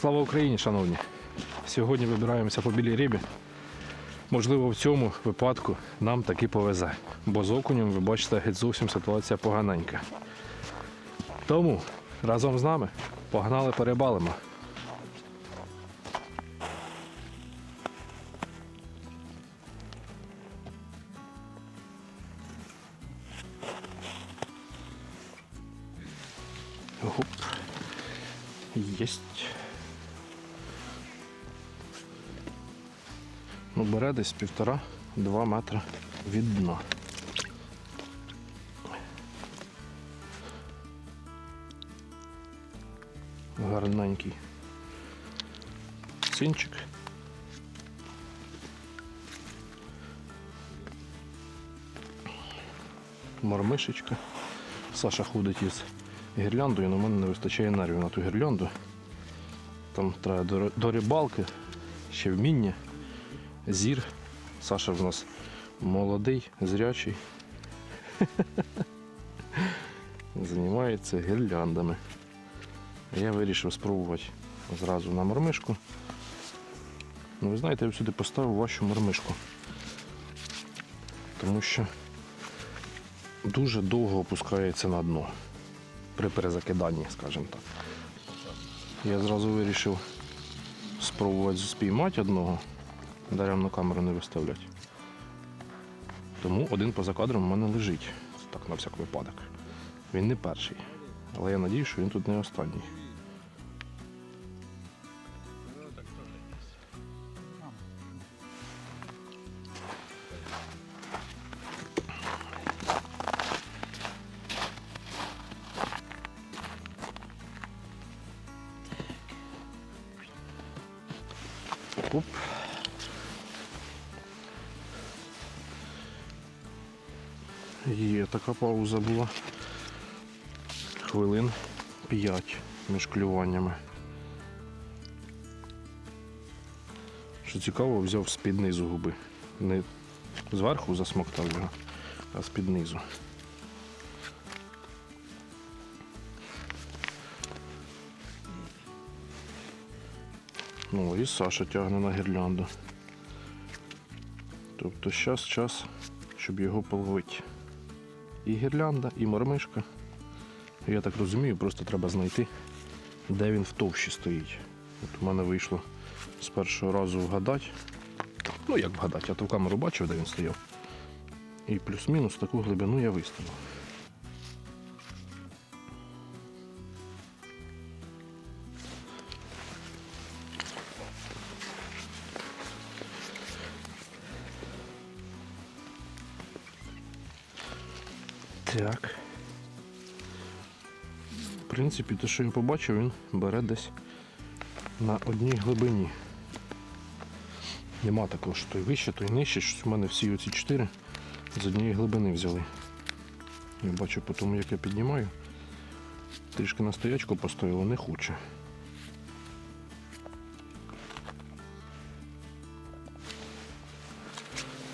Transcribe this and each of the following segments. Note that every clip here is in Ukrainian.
Слава Україні, шановні! Сьогодні вибираємося по білій рибі. Можливо, в цьому випадку нам таки повезе. Бо з окунем, ви бачите, геть зовсім ситуація поганенька. Тому разом з нами погнали перебалимо. Ну, бере десь півтора-два метри від дна. Гарненький синчик. Мормишечка. Саша ходить із гірляндою, але в мене не вистачає нервів на ту гірлянду. Там треба до рибалки, ще вміння, зір. Саша в нас молодий, зрячий. Займається гірляндами. Я вирішив спробувати зразу на мормишку. Ну, ви знаєте, я сюди поставив вашу мормишку. Тому що дуже довго опускається на дно при перезакиданні, скажімо так. Я зразу вирішив спробувати спіймати одного, даремно камеру не виставляти. Тому один поза кадром у мене лежить. Так на всяк випадок. Він не перший. Але я надію, що він тут не останній. Оп. Є така пауза була. Хвилин 5 між клюваннями. Що цікаво, взяв з-під низу губи. Не зверху засмоктав його, а з-під низу. Ну і Саша тягне на гірлянду. Тобто зараз час, щоб його половити. І гірлянда, і мормишка. Я так розумію, просто треба знайти, де він в товщі стоїть. От у мене вийшло з першого разу вгадати. Ну як вгадати, я то в камеру бачив, де він стояв. І плюс-мінус таку глибину я виставив. Так. В принципі, те, що я побачив, він бере десь на одній глибині. Нема такого, що той вище, той нижче, щось у мене всі оці чотири з однієї глибини взяли. Я бачу по тому, як я піднімаю. Трішки на стоячку поставило, не хоче.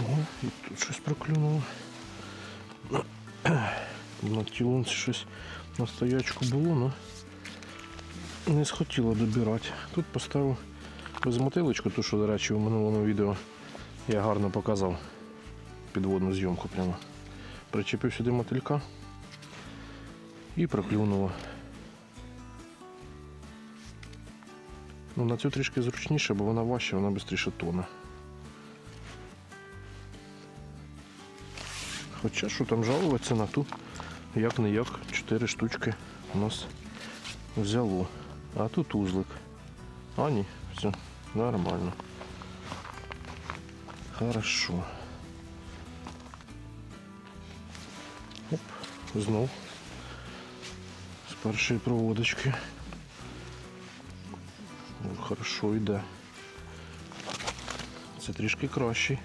Ого, і тут щось проклюнуло. На тілонці щось на стоячку було, але не схотіло добирати. Тут поставив безмотилочку, ту, що, до речі, у минулому відео я гарно показав підводну зйомку прямо. Причепив сюди мотилька і проклюнуло. Ну, на цю трішки зручніше, бо вона важча, вона швидше тоне. Хоча що там жалуватися на ту, як не як, 4 штучки у нас взяло. А тут узлик. А ні, все, нормально. Хорошо. Оп, знов. З першої проводочки. Хорошо йде. Це трішки кращий.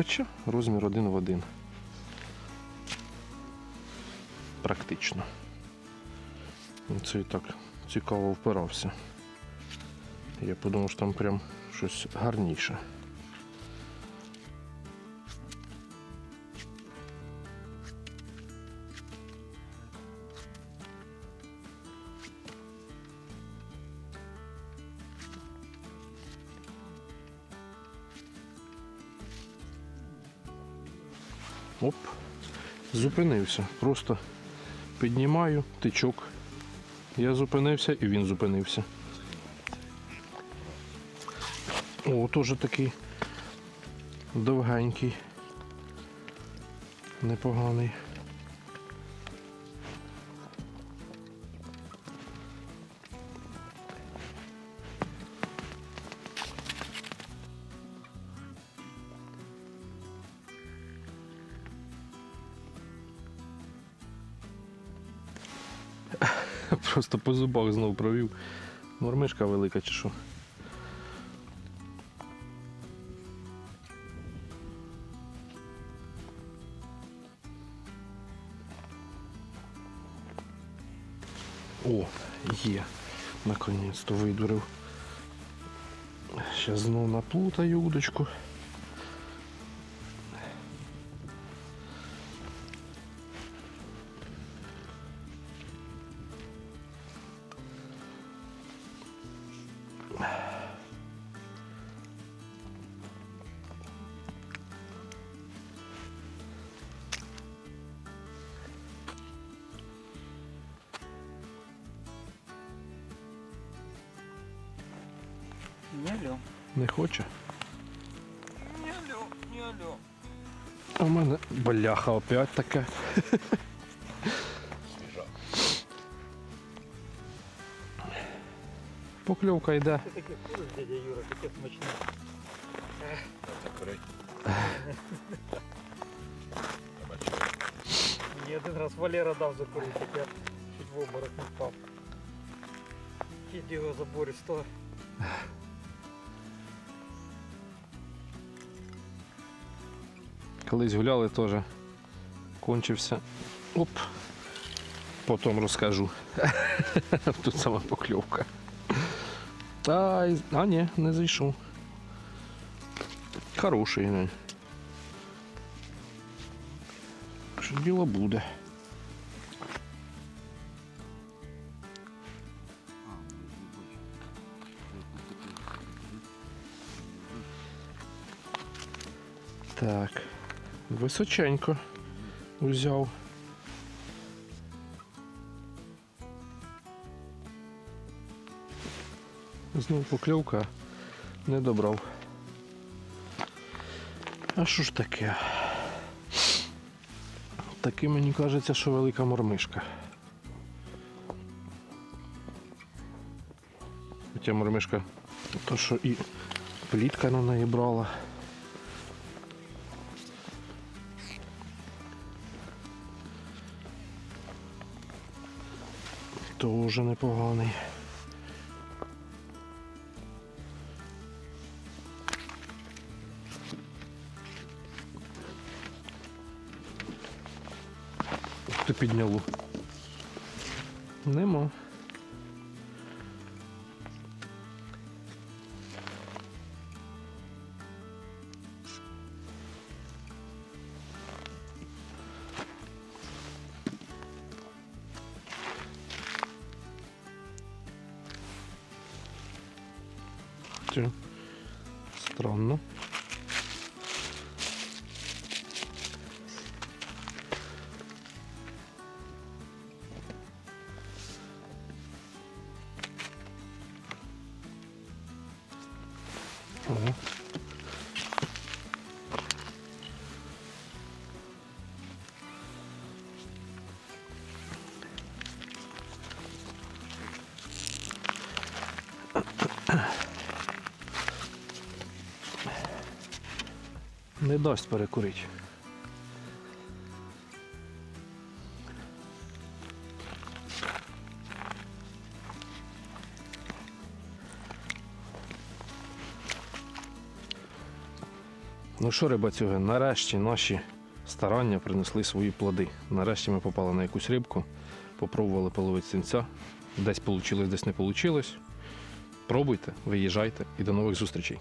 Хоча розмір один в один. Практично. Це і так цікаво впирався. Я подумав, що там прям щось гарніше. Оп. Зупинився. Просто піднімаю тичок. Я зупинився і він зупинився. О, теж такий довгенький. Непоганий. Просто по зубах знов провів. Мормишка велика чи що? О, є. Наконець-то видурив. Зараз знов наплутаю удочку. Не алло. Не хоче. Не алло, не алло. А в мене бляха опять таке. Покльовка йде. Ти таке куриш, дядя Юра, таке смачне. Мені один раз Валера дав закурити, так я чуть в обморок не впав. Кіт його забористо. Колись гуляли теж. Кончився. Оп. Потім розкажу. Тут сама покльовка. Ай, а ні, не зайшов. Хороший. Що діло буде. Так, височенько взяв. Знову покльовка не добрав. А що ж таке? Таки мені кажеться, що велика мормишка. Хоча мормишка, то що і плітка на неї брала. Тоже непоганий. Підняло. Нема. Странно. Не дасть перекурити. Ну що, рибацюги, нарешті наші старання принесли свої плоди. Нарешті ми попали на якусь рибку, попробували половити сінця. Десь вийшло, десь не вийшло. Пробуйте, виїжджайте і до нових зустрічей.